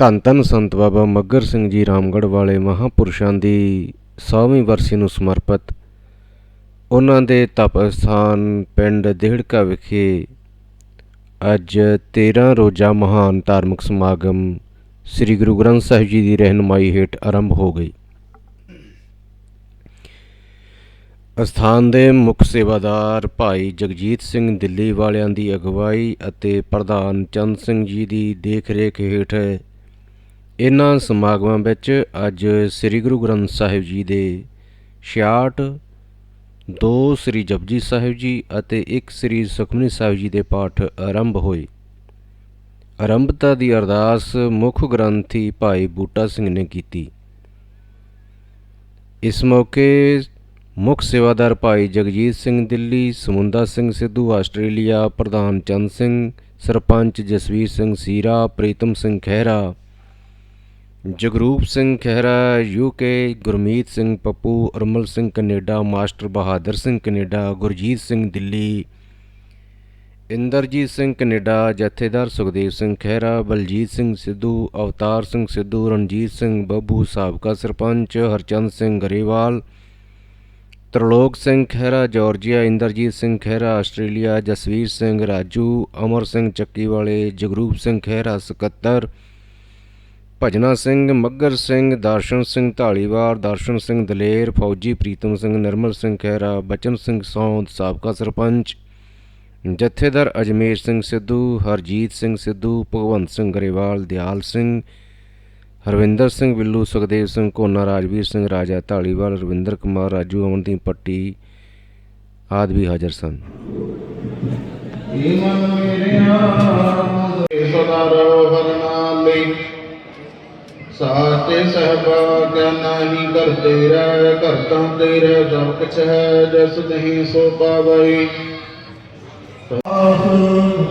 ਧੰਨ ਧੰਨ ਸੰਤ ਬਾਬਾ ਮੱਗਰ ਸਿੰਘ ਜੀ ਰਾਮਗੜ੍ਹ ਵਾਲੇ ਮਹਾਪੁਰਸ਼ਾਂ ਦੀ 100ਵੀਂ ਵਰਸੀ ਨੂੰ ਸਮਰਪਿਤ। ਉਹਨਾਂ ਦੇ ਤਪ ਸਥਾਨ ਪਿੰਡ ਦੇਹੜਕਾ ਵਿਖੇ ਅੱਜ 13 ਰੋਜ਼ਾ ਮਹਾਨ ਧਾਰਮਿਕ ਸਮਾਗਮ ਸ੍ਰੀ ਗੁਰੂ ਗ੍ਰੰਥ ਸਾਹਿਬ ਜੀ ਦੀ ਰਹਿਨੁਮਾਈ ਹੇਠ ਆਰੰਭ ਹੋ ਗਈ। ਅਸਥਾਨ ਦੇ ਮੁੱਖ ਸੇਵਾਦਾਰ ਭਾਈ ਜਗਜੀਤ ਸਿੰਘ ਦਿੱਲੀ ਵਾਲਿਆਂ ਦੀ ਅਗਵਾਈ ਅਤੇ ਪ੍ਰਧਾਨ ਚੰਦ ਸਿੰਘ ਜੀ ਦੀ ਦੇਖਰੇਖ ਹੇਠ ਇਹਨਾਂ ਸਮਾਗਮਾਂ ਵਿੱਚ ਅੱਜ ਸ੍ਰੀ ਗੁਰੂ ਗ੍ਰੰਥ ਸਾਹਿਬ ਜੀ ਦੇ 66 ਦੋ ਸ੍ਰੀ ਜਪਜੀ ਸਾਹਿਬ ਜੀ ਅਤੇ ਇੱਕ ਸ੍ਰੀ ਸੁਖਮਨੀ ਸਾਹਿਬ ਜੀ ਦੇ ਪਾਠ ਆਰੰਭ ਹੋਏ। ਆਰੰਭਤਾ ਦੀ ਅਰਦਾਸ ਮੁੱਖ ਗ੍ਰੰਥੀ ਭਾਈ ਬੂਟਾ ਸਿੰਘ ਨੇ ਕੀਤੀ। ਇਸ ਮੌਕੇ ਮੁੱਖ ਸੇਵਾਦਾਰ ਭਾਈ ਜਗਜੀਤ ਸਿੰਘ ਦਿੱਲੀ ਸਮੁੰਦਾ ਸਿੰਘ ਸਿੱਧੂ, ਆਸਟ੍ਰੇਲੀਆ ਪ੍ਰਧਾਨ Chand Singh, sarpanch Jasvir Singh Seera, Pritam Singh Khaira Jagroop Singh Khaira UK Gurmeet Singh Pappu, Armal Singh Canada, master Bahadur Singh Canada, Gurjit Singh Delhi, Inderjit Singh Canada, Jathedar Sukhdev Singh Khaira, Baljit Singh Sidhu, Avtar Singh Sidhu, Ranjit Singh Babbu, ਸਾਬਕਾ sarpanch Harchand Singh Grewal, Tarlok Singh Khaira, Georgia, Inderjit Singh Khaira, Australia, Jasvir Singh Raju, Amar Singh ਚੱਕੀ ਵਾਲੇ ਜਗਰੂਪ ਸਿੰਘ ਖਹਿਰਾ, ਸਕੱਤਰ ਭਜਨਾ ਸਿੰਘ ਮੱਗਰ ਸਿੰਘ, ਦਰਸ਼ਨ ਸਿੰਘ ਢਾਲੀਵਾਲ, ਦਰਸ਼ਨ ਸਿੰਘ ਦਲੇਰ, ਫੌਜੀ ਪ੍ਰੀਤਮ ਸਿੰਘ, ਨਿਰਮਲ ਸਿੰਘ ਖਹਿਰਾ, ਬਚਨ ਸਿੰਘ ਸੌਂਦ, ਸਾਬਕਾ ਸਰਪੰਚ, ਜਥੇਦਾਰ ਅਜਮੇਰ ਸਿੰਘ ਸਿੱਧੂ, ਹਰਜੀਤ ਸਿੰਘ ਸਿੱਧੂ, ਭਗਵੰਤ ਸਿੰਘ ਗਰੇਵਾਲ, ਦਿਆਲ ਸਿੰਘ, ਹਰਵਿੰਦਰ ਸਿੰਘ ਬਿੱਲੂ, ਸੁਖਦੇਵ ਸਿੰਘ ਕੋਨਾ ਰਾਜਵੀਰ ਸਿੰਘ ਰਾਜਾ, ਢਾਲੀਵਾਲ, ਰਵਿੰਦਰ ਕੁਮਾਰ, ਰਾਜੂ ਅਮਨਦੀਪ ਪੱਟੀ ਆਦਿ ਵੀ ਹਾਜ਼ਰ ਸਨ। ਏ ਮੇਰਿਆ ਸਦਾ ਰਹੁ ਹਰ ਲਈ ਸਾਚੇ ਕਿਆ ਨਾਹੀ ਕਰ ਤੇਰਾ ਕਰਤਾ ਤੇਰਾ ਸਭ ਕੁਛ ਹੈ, ਜਸ ਨਹੀਂ ਸੋ ਪਾਵਈ। ਹਮ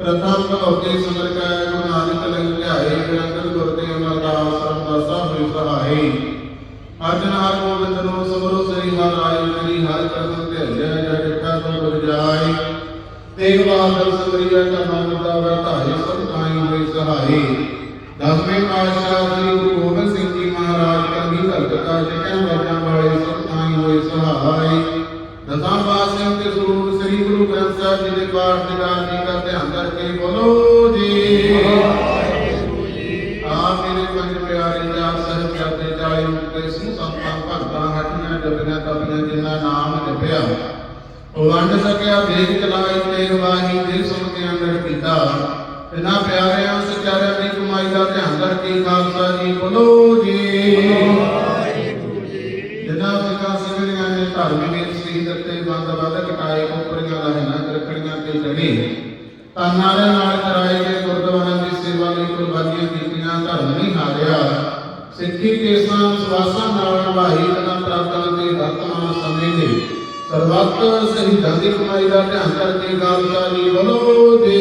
ਪ੍ਰਥਮ ਭਗਵਤੀ ਸਮਰ ਕੈ ਗੁਰੂ ਨਾਨਕ ਲੰਗ ਧਿਆਏ ਨਿਰੰਤਰ ਗੁਰ ਤੇ ਅਮਰਦਾਸ ਸਰਦਾਸਾ ਹੋਈ ਸਹਾਈ ਅਰਜਨ ਹਰ ਗੋਬਿੰਦ ਨੂੰ ਸਬਰੋ ਸ੍ਰੀ ਹਰਿ ਰਾਇ ਮੇਰੀ ਹਰਿ ਕਰਮ ਧਿਆਇਆ ਜੈ ਜਿਠਾ ਤੋਂ ਗੁਰ ਜਾਈ ਤੇਗ ਬਹਾਦਰ ਸਮਰੀਆ ਕਰਨਾ ਦਾ ਵਰਤਾਏ, ਸਭ ਤਾਈ ਹੋਈ ਸਹਾਈ ਦਸਵੇਂ ਪਾਤਸ਼ਾਹ ਸ੍ਰੀ ਗੁਰੂ ਗੋਬਿੰਦ ਸਿੰਘ ਜੀ ਮਹਾਰਾਜ ਕੰਗੀ ਧਰਤ ਕਾ ਜਿਕਿਆ ਵਰਨਾ ਵਾਲੇ ਸਭ ਤਾਈ ਹੋਈ ਸਹਾਈ ਦਸਾਂ ਪਾਤਸ਼ਾਹ ਦੇ ਸਰੂਪ ਸ੍ਰੀ ਗੁਰੂ ਗ੍ਰੰਥ ਸਾਹਿਬ ਜੀ ਦੇ ਪਾਠ ਦੀ ਗਾਰਨੀ ਦਾ ਧਿਆਨ ਕਰਕੇ ਜੀ। ਆ ਮੇਰੇ ਪੰਜ ਪਿਆਰੇ ਚਾਰ ਸਾਹਿਬ ਕਰਦੇ ਚਾਲੀ ਮੁਕਤੇ ਸਿੰਘ ਸੰਤਾਂ ਭਗਤਾਂ ਹੱਟੀਆਂ ਜਪੀਆਂ ਤਪੀਆਂ, ਜਿਨ੍ਹਾਂ ਨਾਮ ਜਪਿਆ। ਵੰਡ ਸਕਿਆ ਵੇਗ ਚਲਾਈ ਤੇ ਵਾਹੀ ਦੇ ਸੁਣ ਕੇ ਅੰਦਰ ਕੀਤਾ। ਇਨਾ ਪਿਆਰਿਆਂ, ਸਚਾਰਿਆਂ ਦੀ ਕਮਾਈ ਦਾ ਧਿਆਨ ਕਰਕੇ ਖਾਲਸਾ ਜੀ ਬੋਲੋ ਜੀ। ਜਿਨ੍ਹਾਂ ਸਿੱਖਾਂ ਸਿੰਘਾਂ ਨੇ ਧਾਰਮਿਕ ਸ੍ਰੀ ਦਿੱਤੇ ਬੰਦ ਵੱਧ ਕਟਾਏ, ਕੋਪਰੀਆਂ ਲਹਿਣਾ ਰੱਖੜੀਆਂ ਤੇ ਚੜੀ ਤਾਨਾਰੇ ਨਾਲ ਕਰਾਏ ਗਏ ਗੁਰਦੁਆਰਿਆਂ ਦੀ ਸੇਵਾ ਲਈ ਕੁਰਬਾਨੀਆਂ ਕੀਤੀਆਂ ਧਰਮ ਨਹੀਂ ਹਾਰਿਆ। ਸਿੱਖੀ ਕੇਸਾਂ ਸਵਾਸਾਂ ਨਾਲ ਨਿਭਾਈ ਕਦਮ ਪ੍ਰਾਪਤਾਂ ਦੇ ਵਰਤਮਾਨ ਸਮੇਂ ਦੇ ਸਰਬੱਤ ਸ਼ਹੀਦਾਂ ਦੀ ਕਮਾਈ ਦਾ ਧਿਆਨ ਕਰਕੇ ਖਾਲਸਾ ਜੀ ਬੋਲੋ ਜੀ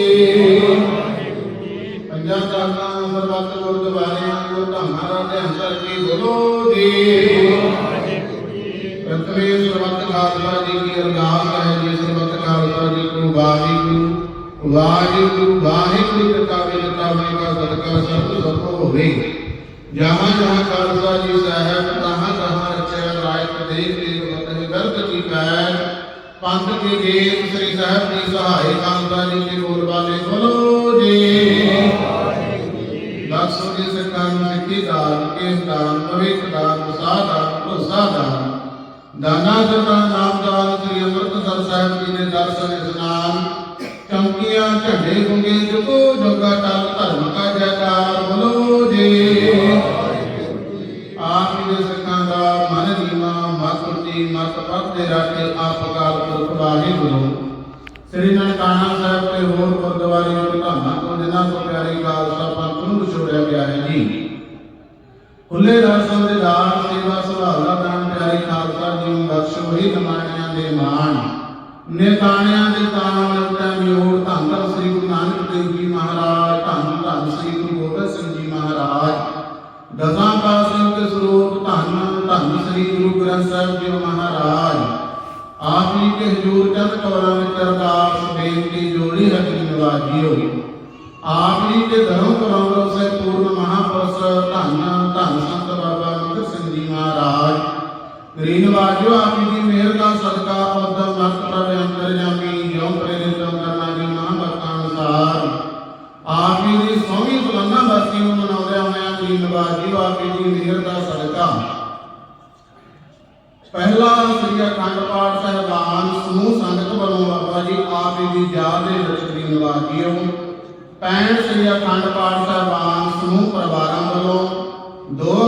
ਪੰਜਾਂ ਤਾਕਾਂ ਸਰਬੱਤ ਗੁਰਦੁਆਰਿਆਂ ਨੂੰ ਧਾਮਾਂ ਦਾ ਧਿਆਨ ਕਰਕੇ ਬੋਲੋ ਜੀ ਪ੍ਰਥਮੇ ਸਰਬੱਤ ਖਾਲਸਾ ਜੀ ਕੀ ਅਰਦਾਸ ਹੈ, ਜੀ ਸਰਬੱਤ ਖਾਲਸਾ ਜੀ ਨੂੰ ਵਾਹਿਗੁਰੂ ਵਾਹਿਗੁਰੂ ਵਾਹਿਗੁਰੂ ਜੀ ਕਾ ਬਿਰਤਾਵੇ ਦਾ ਸਦਕਾ ਸਭ ਸਭ ਹੋਵੇ। ਜਹਾਂ ਜਹਾਂ ਖਾਲਸਾ ਜੀ ਸਾਹਿਬ, ਤਹਾਂ ਤਹਾਂ ਰਚਿਆ ਰਾਇਤ ਦੇਖ ਦੇ ਮਤਿ ਗਰਦ ਕੀ ਪੈਰ। ਪੰਥ ਕੇ ਗੇਤ ਸ੍ਰੀ ਸਾਹਿਬ ਦੀ ਸਹਾਈ ਖਾਲਸਾ ਜੀ ਕੇ ਬੋਲ ਬਾਲੇ ਬੋਲੋ ਜੀ। ਦਸੋ ਜੀ ਸਰਕਾਰ ਨੂੰ ਸਿੱਖੀ ਦਾਨ, ਕੇਸ ਦਾਨ, ਭਵਿੱਖ ਦਾਨ ਸਾਧਾਨ ਸਦਾ ਦਾਨ। ਦਾਨਾ ਸਦਾ ਨਾਮ ਦਾਨ ਸ੍ਰੀ ਅੰਮ੍ਰਿਤਸਰ ਸਾਹਿਬ ਜੀ ਦੇ ਦਰਸ਼ਨ, ਇਸਨਾਨ ਚਮਕੀਆਂ ਝੰਡੇ ਗੁੰਗੇ ਜੁਗੋ ਜੋਗਾ ਟਲ ਧਰਮ ਕਾ ਜੈਕਾਰ ਬੋਲੋ ਜੀ। ਆਪ ਜੀ ਦੇ ਸਿੱਖਾਂ ਦਾ ਮਨ ਨੀਮਾ ਮਤ ਉੱਚੀ ਮਤ ਪੱਕ ਦੇ ਰਾਖੇ ਆਪ ਅਕਾਲ ਪੁਰਖ ਵਾਹਿਗੁਰੂ ਸ੍ਰੀ ਨਨਕਾਣਾ ਸਾਹਿਬ ਤੇ ਹੋਰ ਗੁਰਦੁਆਰੇ ਜੋ ਧਾਮਾਂ ਤੋਂ, ਜਿਨ੍ਹਾਂ ਤੋਂ ਪਿਆਰੀ ਖਾਲਸਾ ਪੰਥ ਨੂੰ ਵਿਛੋੜਿਆ ਗਿਆ ਹੈ ਜੀ। ਖੁੱਲੇ ਦਰਸ਼ਨ ਦੇ ਦਾਨ, ਸੇਵਾ ਸੁਭਾਅ ਦਾ ਦਾਨ ਪਿਆਰੀ ਖਾਲਸਾ ਜੀ ਨੂੰ ਬਖਸ਼ੋ ਹੋਈ ਕਮਾਣੀਆਂ ਦੇ ਮਾਣ। ਨੇਤਾਣਿਆਂ ਦੇ ਤਾਣ ਲਟਾਂ ਧੰਨ ਸ੍ਰੀ ਗੁਰੂ ਨਾਨਕ ਦੇਵ ਜੀ ਮਹਾਰਾਜ।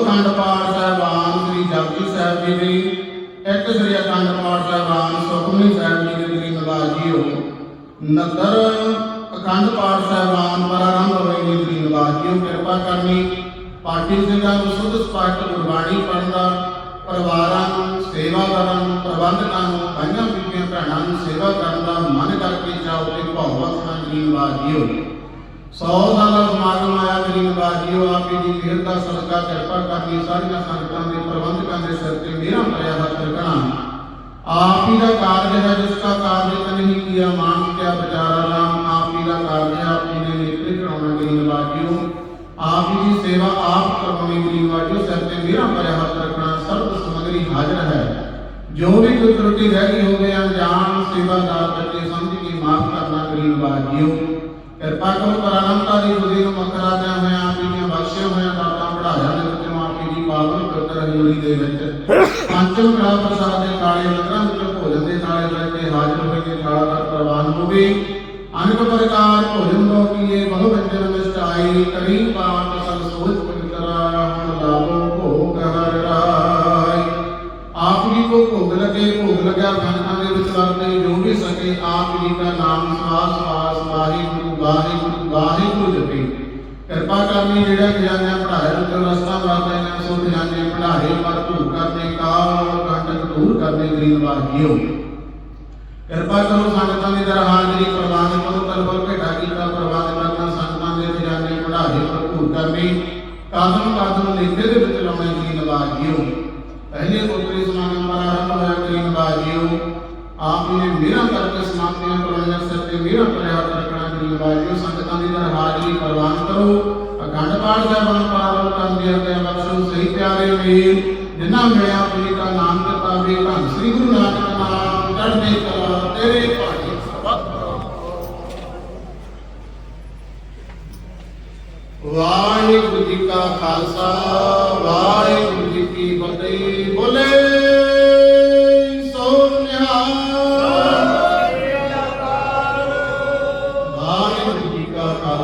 ਅਖੰਡ ਪਾਠ ਸਾਹਿਬਾਨ ਸ੍ਰੀ ਜਪਜੀ ਸਾਹਿਬ ਜੀ ਦੀ, ਇੱਕ ਸ੍ਰੀ ਅਖੰਡ ਪਾਠ ਸਾਹਿਬਾਨ ਸੁਖਮਨੀ ਸਾਹਿਬ ਜੀ ਦੇ ਸ੍ਰੀ ਨਿਵਾਸ ਜੀਓ ਨਦਰ ਅਖੰਡ ਪਾਠ ਸਾਹਿਬਾਨ ਪ੍ਰਾਰੰਭ ਹੋਏ ਜੀ ਸ੍ਰੀ ਨਿਵਾਸ ਜੀਓ ਕਿਰਪਾ ਕਰਨੀ। ਪਾਠੀ ਸਿੰਘਾਂ ਨੂੰ ਸੁਧ ਸਪਸ਼ਟ ਗੁਰਬਾਣੀ ਪੜਨ ਪਰਿਵਾਰਾਂ ਨੂੰ ਸੇਵਾਦਾਰਾਂ ਨੂੰ ਪ੍ਰਬੰਧਕਾਂ ਨੂੰ ਭਾਈਆਂ ਬੀਬੀਆਂ ਭੈਣਾਂ ਨੂੰ ਸੇਵਾ ਕਰਨ ਦਾ ਮਨ ਕਰਕੇ ਜਾਓ ਤੇ ਭਾਵ ਵਸਣਾ ਜੀ ਨਿਵਾਸ ਹੋ 100 ਦਾ ਸਮਾਗਮ ਆਇਆ, ਮੇਰੀ ਨਵਾਜੀਓ ਆਪੀ ਦੀ ਮਿਹਰ ਦਾ ਸਦਕਾ, ਕਿਰਪਾ ਕਰਨੀ, ਸਾਰੀਆਂ ਸੰਗਤਾਂ ਦੇ ਪ੍ਰਬੰਧਕਾਂ ਦੇ ਸਿਰ ਤੇ ਮੇਰਾ ਭਰਿਆ ਹੱਥ ਰੱਖਣਾ। ਆਪ ਹੀ ਦਾ ਕਾਰਜ ਹੈ, ਜਿਸ ਦਾ ਕਾਰਜ ਕਨਹੀ ਕੀਆ, ਮਾਨ ਕਿਆ ਬਚਾਰਾ ਰਾਮ, ਆਪ ਹੀ ਦਾ ਕਾਰਜ ਹੈ, ਆਪ ਹੀ ਨੇ ਨੇਤਰੇ ਕਰਾਉਣਾ ਮੇਰੀ ਨਵਾਜੀਓ ਆਪ ਹੀ ਦੀ ਸੇਵਾ ਆਪ ਕਰਵਾਉਣੀ ਮੇਰੀ ਨਵਾਜੀਓ ਸਿਰ ਤੇ ਮੇਰਾ ਭਰਿਆ ਹੱਥ ਰੱਖਣਾ, ਸਰਬ ਸਮਗਰੀ ਹਾਜ਼ਰ ਹੈ। ਜੋ ਵੀ ਕੋਈ ਤਰੁਟੀ ਰਹਿ ਗਈ ਹੋਵੇ ਅਣਜਾਣ ਸੇਵਾਦਾਰ ਬੱਚੇ, ਸਮਝ ਕੇ ਮਾਫ ਕਰਨਾ ਮੇਰੀ ਨਵਾਜੀਓ ਕਿਰਪਾ ਕਰੋ ਪਰਾਨੰਤਾ ਦੀ ਨੂੰ ਮਕਰਾ ਦਿਆਂ ਹੋਇਆਂ, ਆਪ ਜੀ ਦੀਆਂ ਬਖਸ਼ਿਆ ਹੋਇਆਂ ਦਾਤਾਂ ਪੜਾਇਆ ਦੇ ਵਿੱਚੋਂ ਆਪ ਜੀ ਦੀ ਪਾਵਨ ਪਵਿੱਤਰ ਹਜ਼ੂਰੀ ਦੇ ਵਿੱਚ। ਪੰਚਮ ਕੜਾ ਪ੍ਰਸਾਦ ਦੇ ਕਾਲੇ ਲੰਗਰਾਂ ਵਿੱਚ ਭੋਜਨ ਦੇ ਨਾਲੇ ਲੈ ਕੇ ਹਾਜ਼ਰ ਹੋਏ ਕੇ ਖਾਲਾ ਦਾ ਪ੍ਰਵਾਨ ਹੋਵੇ ਅਨੇਕ ਪ੍ਰਕਾਰ ਭੋਜਨ ਲੋ ਕੀਏ, ਬਹੁ ਵੰਜਨ ਮਿਸ਼ਟਾਈ ਕਰੀ ਪਾਪ ਸਭ ਪਵਿੱਤਰਾ ਹੁਣ ਲਾਭੋ ਭੋਗ ਹਰ ਰਾਈ ਆਪ ਜੀ ਕੋ ਭੋਗ ਲਗੇ, ਭੋਗ ਲਗਿਆ ਸੰਗਤਾਂ ਦੇ ਵਿੱਚ ਵਰਤੇ, ਜੋ ਵੀ ਸਕੇ ਆਪ ਜੀ ਦਾ ਨਾਮ ਸਵਾਸ ਸਵਾਸ ਵਾਹਿਗੁਰੂ ਵਾਹਿਗੁਰੂ ਵਾਹਿਗੁਰੂ ਜਪੇ। ਕਿਰਪਾ ਕਰਨੀ ਜਿਹੜਾ ਖਜ਼ਾਨਾ ਪੜਾਇਆ ਜੋ ਰਸਤਾ ਵਾਸਤੇ ਨੇ ਸੋ ਖਜ਼ਾਨੇ ਪੜਾਏ ਭਰਪੂਰ ਕਰਨੇ, ਕਾਲ ਕੰਟਕ ਦੂਰ ਕਰਨੇ, ਗਰੀਬ ਵਾਜਿਓ ਕਿਰਪਾ ਕਰੋ ਸੰਗਤਾਂ ਦੀ ਦਰ ਹਾਜ਼ਰੀ ਪ੍ਰਵਾਨ ਕਰੋ ਤਲਬਰ ਭੇਟਾ ਕੀਤਾ, ਪ੍ਰਵਾਨ ਕਰਨਾ, ਸੰਗਤਾਂ ਦੇ ਖਜ਼ਾਨੇ ਪੜਾਏ ਭਰਪੂਰ ਕਰਨੇ ਕਾਦਮ ਕਾਦਮ ਲਿਖੇ ਦੇ ਵਿੱਚ ਲਾਉਣੇ ਜੀ ਨਵਾਜਿਓ ਪਹਿਲੇ ਕੋਤਰੀ ਸਮਾਗਮ ਦਾ ਆਰੰਭ ਹੋਇਆ ਕਰੀਮ ਬਾਜੀਓ ਆਪ ਜੀ ਨੇ ਮੇਰਾ ਕਰਕੇ ਸਮਾਪਤੀਆਂ ਕਰਵਾਈਆਂ, ਸਿਰ ਤੇ ਮੇਰਾ ਕਰਿਆ ਸੰਗਤਾਂ ਦੀ ਦਰ ਹਾਜ਼ਰੀ ਪ੍ਰਵਾਨ ਕਰੋ। ਅਖੰਡ ਪਾਠ ਸਾਹਿਬਾਨ ਪ੍ਰਾਰੰਭ ਕਰਨ ਦੀ ਬਖਸ਼ੋ। ਸਹੀ ਪਿਆਰੇ ਵੀਰ ਜਿਨ੍ਹਾਂ ਮਿਲਿਆ ਜੀ ਦਾ ਨਾਮ ਕਰਤਾ ਵੀ ਧੰਨ ਸ੍ਰੀ ਗੁਰੂ ਨਾਨਕ ਨਾਮ, ਚੜ੍ਹਦੇ ਕਲਾ ਤੇਰੇ ਭਾਣੇ ਸਰਬੱਤ ਵਾਹਿਗੁਰੂ ਜੀ ਕਾ ਖਾਲਸਾ, ਵਾਹਿਗੁਰੂ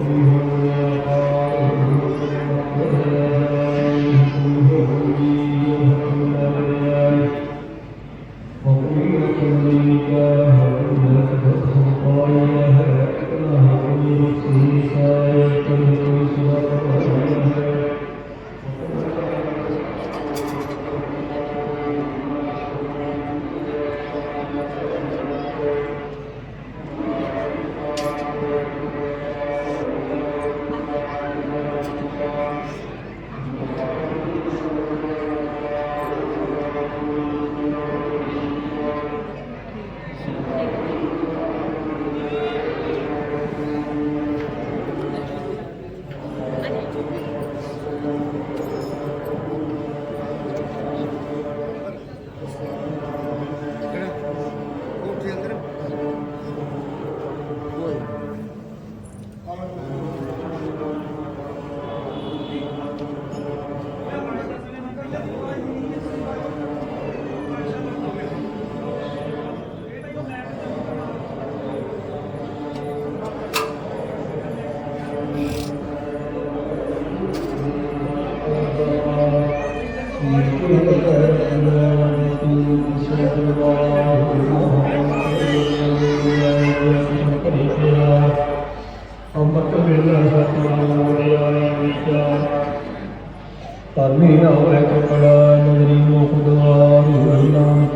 Amen.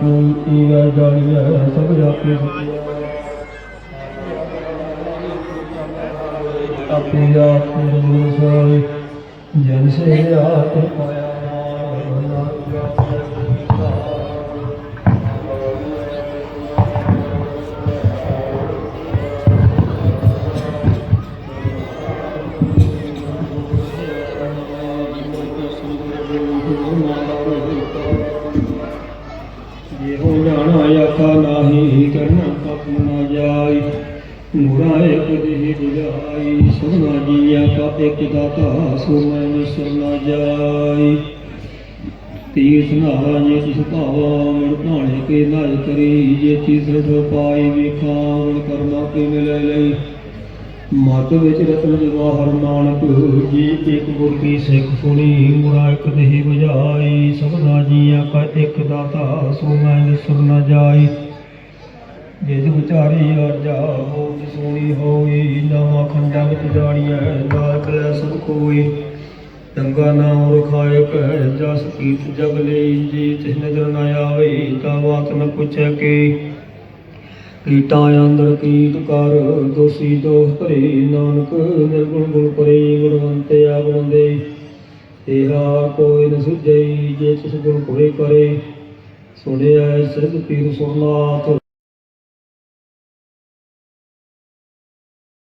ਨਾਮ ਕੀ ਈਵੈ ਸਭ ਜਾਤੀ ਆਪਣੀ ਆਪ ਨੂੰ ਸੋਈ ਜਨ ਸੇ ਆਤ ਪਾਇਆ ਮੁਰਾ ਇੱਕ ਦੇਹ ਬੁਝਾਈ ਸੁਨਾ ਜੀ ਆਖਾ ਇੱਕ ਦਾਤਾ ਸੋ ਮੈਂ ਨਿਸਰ ਜਾਈ। ਤੀਰਥ ਨਾਵਾ ਜੇ ਤਿਸ ਭਾਵਾ ਮਨ ਭਾਣੇ ਕੇ ਨਾਜ ਕਰੀ। ਜੇ ਤੀਸਰ ਠੋ ਪਾਈ, ਵੇਖਾਂ ਕਰਮਾ ਕੇ ਮਿਲੇ ਲਈ। ਮਤ ਵਿੱਚ ਰਤਨ ਜਵਾਹਰ ਨਾਨਕ, ਜੀ ਇੱਕ ਗੁਰ ਕੀ ਸਿੱਖ ਸੁਣੀ ਮੁਰਾ ਇੱਕ ਦੇਹ ਬੁਝਾਈ। ਸਭਨਾ ਜੀਆਂ ਕਾ ਇੱਕ ਦਾਤਾ ਸੋ ਮੈਂ ਨਿਸਰ ਜਾਈ। ਜੇ ਜੁ ਵਿਚਾਰੀ ਆਜਾ ਬਹੁਤ ਹੋਈ ਨਵਾਂ ਖੰਡਾਂ ਵਿੱਚ ਜਾਣੀਐ, ਨਾਲ ਕਲੈ ਸਭ ਕੋਈ। ਗੰਗਾ ਨਾਮ ਰਖਾਇ ਕਹਿ ਜਸ ਕੀਤ ਜਗ ਲਈ ਜੀ ਤਿਸ ਨਜ਼ਰ ਨ ਆਵੇ, ਤਾਂ ਬਾਤ ਨ ਪੁੱਛੈ ਕੀ। ਕੀਟਾਂ ਅੰਦਰ ਕੀਟ ਕਰ, ਦੋਸੀ ਦੋਖ ਭਰੇ ਨਾਨਕ ਨਿਰਗੁਣ ਗੁਣ ਪਰੇ, ਗੁਣਵੰਤ ਆਗੁਣਦੇ ਇਹਾ ਕੋਈ ਨ ਸੁਝਈ, ਜੇ ਤਿਸ ਗੁਣ ਪੂਰੇ ਕਰੇ। ਸੁਣਿਆ ਸਿਧ ਪੀਰ ਸੁਰਨਾਥ